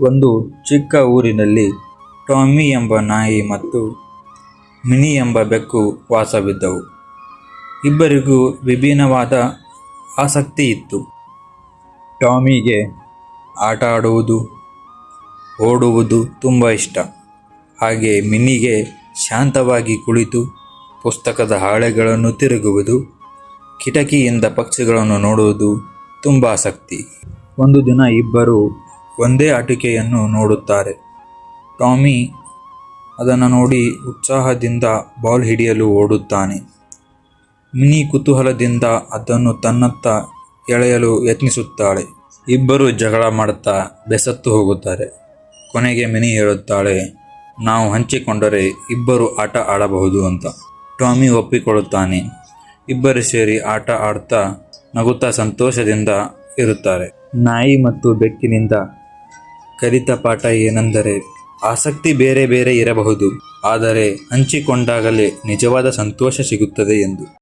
ಒಂದು ಚಿಕ್ಕ ಊರಿನಲ್ಲಿ ಟಾಮಿ ಎಂಬ ನಾಯಿ ಮತ್ತು ಮಿನಿ ಎಂಬ ಬೆಕ್ಕು ವಾಸವಿದ್ದವು. ಇಬ್ಬರಿಗೂ ವಿಭಿನ್ನವಾದ ಆಸಕ್ತಿ ಇತ್ತು ಟಾಮಿಗೆ ಆಟ ಆಡುವುದು ಓಡುವುದು ತುಂಬ ಇಷ್ಟ. ಹಾಗೆ ಮಿನಿಗೆ ಶಾಂತವಾಗಿ ಕುಳಿತು ಪುಸ್ತಕದ ಹಾಳೆಗಳನ್ನು ತಿರುಗುವುದು, ಕಿಟಕಿಯಿಂದ ಪಕ್ಷಿಗಳನ್ನು ನೋಡುವುದು ತುಂಬ ಆಸಕ್ತಿ. ಒಂದು ದಿನ ಇಬ್ಬರು ಒಂದೇ ಆಟಿಕೆಯನ್ನು ನೋಡುತ್ತಾರೆ. ಟಾಮಿ ಅದನ್ನು ನೋಡಿ ಉತ್ಸಾಹದಿಂದ ಬಾಲ್ ಹಿಡಿಯಲು ಓಡುತ್ತಾನೆ. ಮಿನಿ ಕುತೂಹಲದಿಂದ ಅದನ್ನು ತನ್ನತ್ತ ಎಳೆಯಲು ಯತ್ನಿಸುತ್ತಾಳೆ. ಇಬ್ಬರು ಜಗಳ ಮಾಡುತ್ತಾ ಬೆಸತ್ತು ಹೋಗುತ್ತಾರೆ. ಕೊನೆಗೆ ಮಿನಿ ಹೇಳುತ್ತಾಳೆ, ನಾವು ಹಂಚಿಕೊಂಡರೆ ಇಬ್ಬರು ಆಟ ಆಡಬಹುದು ಅಂತ. ಟಾಮಿ ಒಪ್ಪಿಕೊಳ್ಳುತ್ತಾನೆ. ಇಬ್ಬರು ಸೇರಿ ಆಟ ಆಡ್ತಾ ನಗುತ್ತಾ ಸಂತೋಷದಿಂದ ಇರುತ್ತಾರೆ. ನಾಯಿ ಮತ್ತು ಬೆಕ್ಕಿನಿಂದ ಕಲಿತ ಪಾಠ ಏನೆಂದರೆ ಆಸಕ್ತಿ ಬೇರೆ ಬೇರೆ ಇರಬಹುದು ಆದರೆ ಹಂಚಿಕೊಂಡಾಗಲೇ ನಿಜವಾದ ಸಂತೋಷ ಸಿಗುತ್ತದೆ ಎಂದು.